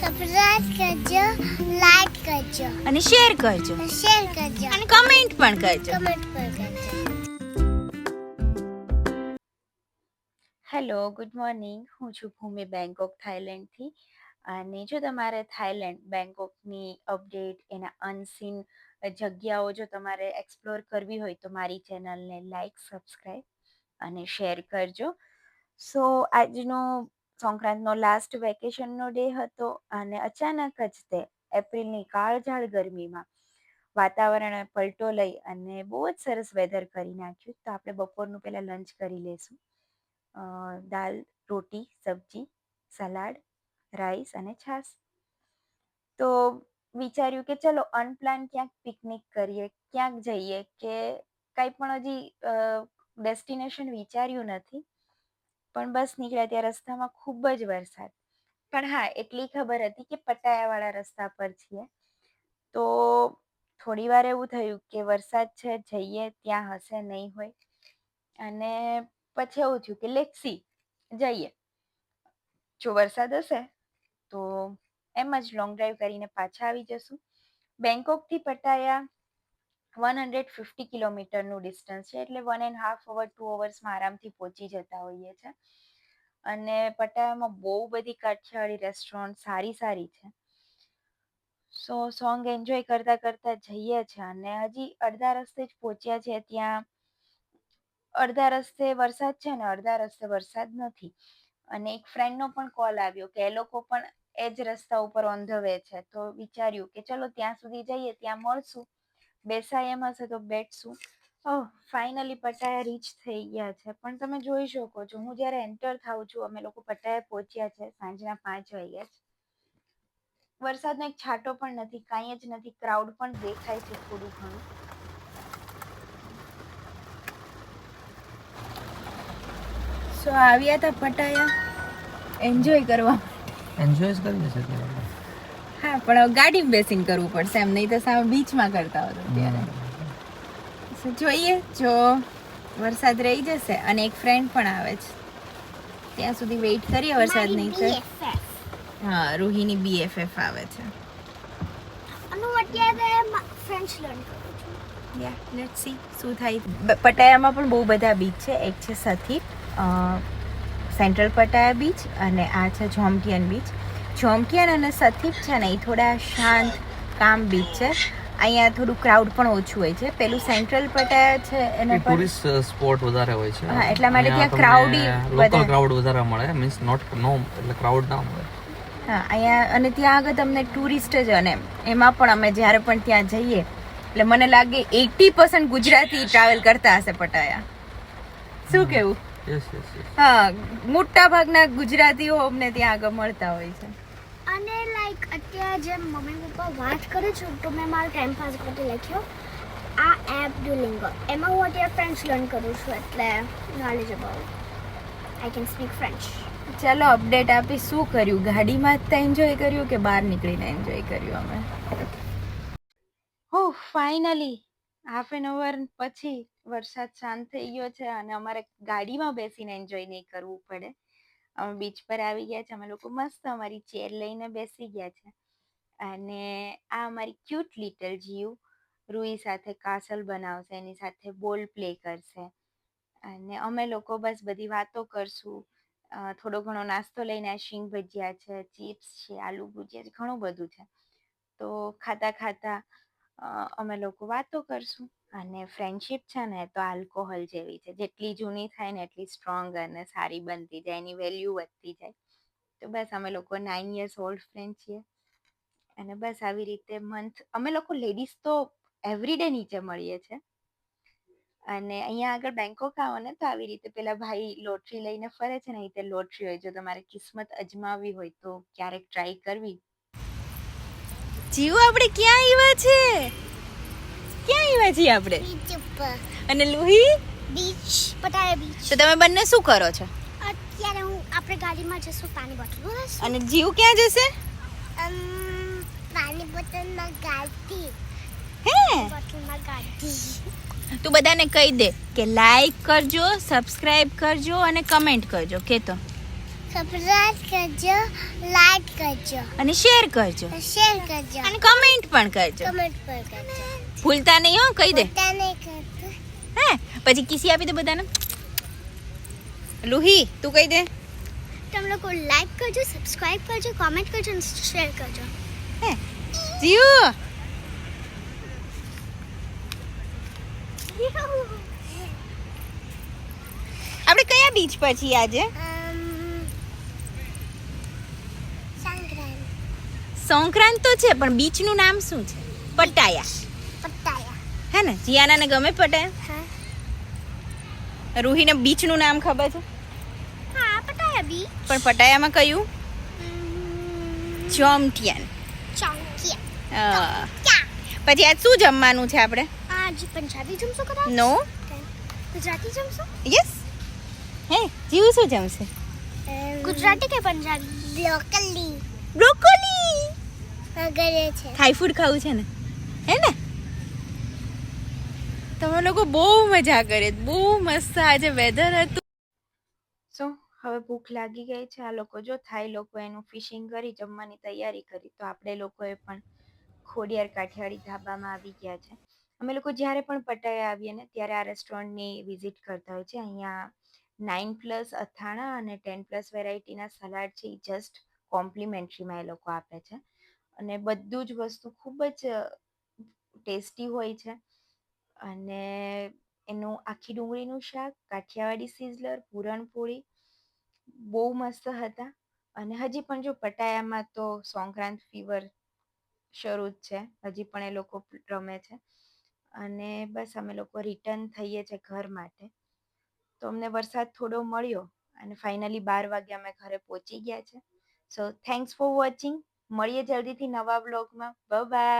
Subscribe કરજો like કરજો. અને શેર કરજો. શેર કરજો. અને કમેન્ટ પણ કરજો. કમેન્ટ પણ કરજો. હેલો ગુડ મોર્નિંગ હું છું ભૂમિ બેંકોક થાઈલેન્ડથી અને જો તમારે થાઈલેન્ડ બેંકોકની અપડેટ એના અનસીન જગ્યાઓ જો તમારે એક્સપ્લોર કરવી હોય તો મારી ચેનલને લાઈક સબસ્ક્રાઈબ અને શેર કરજો. સો આજનો સંક્રાંતનો લાસ્ટ વેકેશનનો ડે હતો અને અચાનક જ તે એપ્રિલની કાળઝાળ ગરમીમાં વાતાવરણ પલટો લઈ અને બહુ જ સરસ વેધર કરી નાખ્યું. તો આપણે બપોરનું પહેલાં લંચ કરી લઈશું. દાલ, રોટી, સબ્જી, સલાડ રાઈસ અને છાશ. તો વિચાર્યું કે ચલો અનપ્લાન ક્યાંક પિકનિક કરીએ, ક્યાંક જઈએ કે કંઈ પણ હજી ડેસ્ટિનેશન વિચાર્યું નથી. પણ બસ નીકળ્યા ત્યાં રસ્તામાં ખૂબ જ વરસાદ. પણ હા, એટલી ખબર હતી કે પટાયાવાળા રસ્તા પર છીએ. તો થોડી વાર એવું થયું કે વરસાદ છે, જઈએ, ત્યાં હશે, નહીં હોય. અને પછી એવું થયું કે લેક્સી જઈએ. જો વરસાદ હશે, તો એમ જ લોંગ ડ્રાઈવ કરીને પાછા આવી જશું. બેંકોકથી પટાયા વન હંડ્રેડ ફિફ્ટી કિલોમીટરનું ડિસ્ટન્સ છે, એટલે one and half hour, two અવર્સમાં આરામથી પહોંચી જતા હોઈએ છે. અને પટાયામાં બહુ બધી કાઠિયાવાડી રેસ્ટોરન્ટ સારી સારી છે. સો, સોંગ એન્જોય કરતા કરતા જઈએ છે અને હજી અડધા રસ્તે જ પહોંચ્યા છે ત્યાં. અડધા રસ્તે વરસાદ છે ને, અડધા રસ્તે વરસાદ નથી. અને એક ફ્રેન્ડનો પણ કોલ આવ્યો કે એ લોકો પણ એ જ રસ્તા ઉપર ઓન ધ વે છે, તો વિચાર્યું કે ચલો ત્યાં સુધી જઈએ, ત્યાં મળશું. બેસાય એમ હશે તો બેઠશું. ઓહ ફાઇનલી પટાયા રીચ થઈ ગયા છે. પણ તમે જોઈ શકો છો, હું જ્યારે એન્ટર થાઉં છું, અમે લોકો પટાયા પહોંચ્યા છે, સાંજના પાંચ વાગ્યા છે. વરસાદનો એક છાંટો પણ નથી, કાંઈ જ નથી ક્રાઉડ પણ દેખાય છે થોડું ઘણું. સો આવ્યા હતા પટાયા? એન્જોય કરવા એન્જોય જ કરીએ છીએ અત્યારે. હા પણ ગાડીમાં બેસીને કરવું પડશે એમ નહીં તો સાવ બીચમાં કરતા હોત ત્યારે જોઈએ જો વરસાદ રહી જશે અને એક ફ્રેન્ડ પણ આવે છે. ત્યાં સુધી વેઇટ કરીએ વરસાદ નહીં તો. હા રૂહીની બીએફએફ આવે છે. અને હું અત્યારે ફ્રેન્ચ લર્ન કરું છું. યા લેટ્સ સી શું થાય. પટાયામાં પણ બહુ બધા બીચ છે. એક છે સથી સેન્ટ્રલ પટાયા બીચ અને આ છે જોમટિયન બીચ જોમકિયન અને સથીપ છે ને એ થોડા શાંત કામ બીચ છે. અહીંયા થોડું ક્રાઉડ પણ ઓછું હોય છે. પેલું સેન્ટ્રલ પટાયા છે એને પર ટુરિસ્ટ સ્પોટ વધારે હોય છે. હા, એટલા માટે ત્યાં ક્રાઉડ લોકલ ક્રાઉડ વધારે. મળે મીન્સ નોટ નો એટલે ક્રાઉડ ના મળે. હા અહીંયા અને ત્યાં આગળ તમને ટુરિસ્ટ જ અને એમાં પણ અમે જ્યારે પણ ત્યાં જઈએ એટલે મને લાગે એટી પર્સન્ટ ગુજરાતી ટ્રાવેલ કરતા હશે પટાયા. શું કેવું? હા મોટા ભાગના ગુજરાતીઓ અમને ત્યાં આગળ મળતા હોય છે. અને લાઈક અત્યારે જેમ મમ્મી પપ્પા વાત કરે છે તો મેં મારો ટાઈમ પાસ માટે લખ્યો. આ એપ ડુલિંગો એમાં હું અત્યારે ફ્રેન્ચ લર્ન કરું છું એટલે knowledge about I can speak French ચાલો અપડેટ આપી શું કર્યું? ગાડીમાં જ એન્જોય કર્યું કે બહાર નીકળીને એન્જોય કર્યું અમે? હો ફાઇનલી હાફ એન અવર પછી વરસાદ શાંત થઈ ગયો છે અને અમારે ગાડીમાં બેસીને એન્જોય નહીં કરવું પડે. અમે બીચ પર આવી ગયા છે, અમે લોકો મસ્ત અમારી ચેર લઈને બેસી ગયા છે. અને આ અમારી ક્યુટ લિટલ જીવ રૂઈ સાથે કાસલ બનાવશે, એની સાથે બોલ પ્લે કરશે. અને અમે લોકો બસ બધી વાતો કરશું. થોડો ઘણો નાસ્તો લઈને શીંગ ભજીયા છે, ચિપ્સ છે, આલુ ભુજિયા છે, ઘણું બધું છે. તો ખાતા ખાતા અમે લોકો વાતો કરશું. અને ફ્રેન્ડશિપ છે ને, તો આલ્કોહોલ જેવી છે. જેટલી જૂની થાય ને, એટલી સ્ટ્રોંગ અને સારી બનતી જાય, એની વેલ્યુ વધતી જાય. તો બસ અમે લોકો નાઇન યર્સ ઓલ્ડ ફ્રેન્ડ છીએ. અને બસ આવી રીતે મંથ અમે લોકો લેડીઝ તો એવરીડે નીચે મળીએ છીએ અને અહીંયા આગળ બેંકોક આવો ને, તો આવી રીતે પેલા ભાઈ લોટરી લઈને ફરે છે ને રીતે લોટરી હોય. જો તમારે કિસ્મત અજમાવવી હોય તો ક્યારેક ટ્રાય કરવી. જીવ આપણે ક્યાં આવ્યા છે? ક્યાં આવ્યા છીએ આપણે? બીચ ઉપર. અને લુહી? બીચ પટાયા બીચ તો તમે બંને શું કરો છો? અત્યારે હું આપણે ગાડીમાં જશું પાણી બોટલ અને જીવ ક્યાં જશે? પાણી બોટલમાં ગાડી. હે? બોટલમાં ગાડી. તું બધાને કહી દે કે લાઈક કરજો સબસ્ક્રાઇબ કરજો અને કમેન્ટ કરજો કે તો સબસ્ક્રાઇબ કરજો લાઈક કરજો. અને શેર કરજો. શેર કરજો. અને કમેન્ટ પણ કરજો. કમેન્ટ પણ કરજો. ભૂલતા નહીં હો કહી દે. ભૂલતા નહીં કરતો. હે પછી કિસી આપી દે બધાને. લુહી તું કહી દે. તમે લોકો લાઈક કરજો સબસ્ક્રાઇબ કરજો કોમેન્ટ કરજો અને શેર કરજો. હે જીવ. આપણે કયા બીચ પર છીએ આજે સંક્રાંત સંક્રાંત તો છે પણ બીચનું નામ શું છે? પટાયા. પટાયા. હે ને? જીયાનાને ગમે પટાયા હા. રૂહીને બીચનું નામ ખબર છે? હા પટાયા બી પણ પટાયામાં કયું? ચોમટિયાન ક્યા પછી આજ શું જમવાનું છે આપણે? આજ પંજાબી જમશો કદાચ? નો. ગુજરાતી જમશો? યસ. હે જીવ શું જમશે? ગુજરાતી કે પંજાબી? Locally broccoli. વગેરે છે. થાઈ ફૂડ ખાવું છે ને? હે ને? તમે લોકો બહુ મજા કરે બહુ મસ્ત આજે વેધર હતું. સો હવે ભૂખ લાગી ગઈ છે. આ લોકો જો થાઈ લોકો એનું ફિશિંગ કરી જમવાની તૈયારી કરી તો આપણે લોકોએ પણ ખોડિયાર કાઠિયાવાડી ધાબામાં આવી ગયા છે. અમે લોકો જ્યારે પણ પટાયા આવીએ ને ત્યારે આ રેસ્ટોરન્ટની વિઝિટ કરતા હોય છે. અહીંયા નાઇન પ્લસ અથાણા અને ટેન પ્લસ વેરાયટીના સલાડ છે. એ જસ્ટ કોમ્પ્લિમેન્ટરીમાં એ લોકો આપે છે. અને બધું જ વસ્તુ ખૂબ જ ટેસ્ટી હોય છે. અને એનું આખી ડુંગળીનું શાક, કાઠિયાવાડી સિઝલર, પૂરણપોળી બહુ મસ્ત હતા. અને હજી પણ જો પટાયામાં તો સંક્રાંત ફીવર શરૂ જ છે. હજી પણ એ લોકો રમે છે. અને બસ અમે લોકો રિટર્ન થઈએ છીએ ઘર માટે. તો અમને વરસાદ થોડો મળ્યો અને ફાઇનલી બાર વાગે અમે ઘરે પહોંચી ગયા છે. સો થેન્ક્સ ફોર વોચિંગ મળીએ જલ્દીથી નવા બ્લોગમાં બાય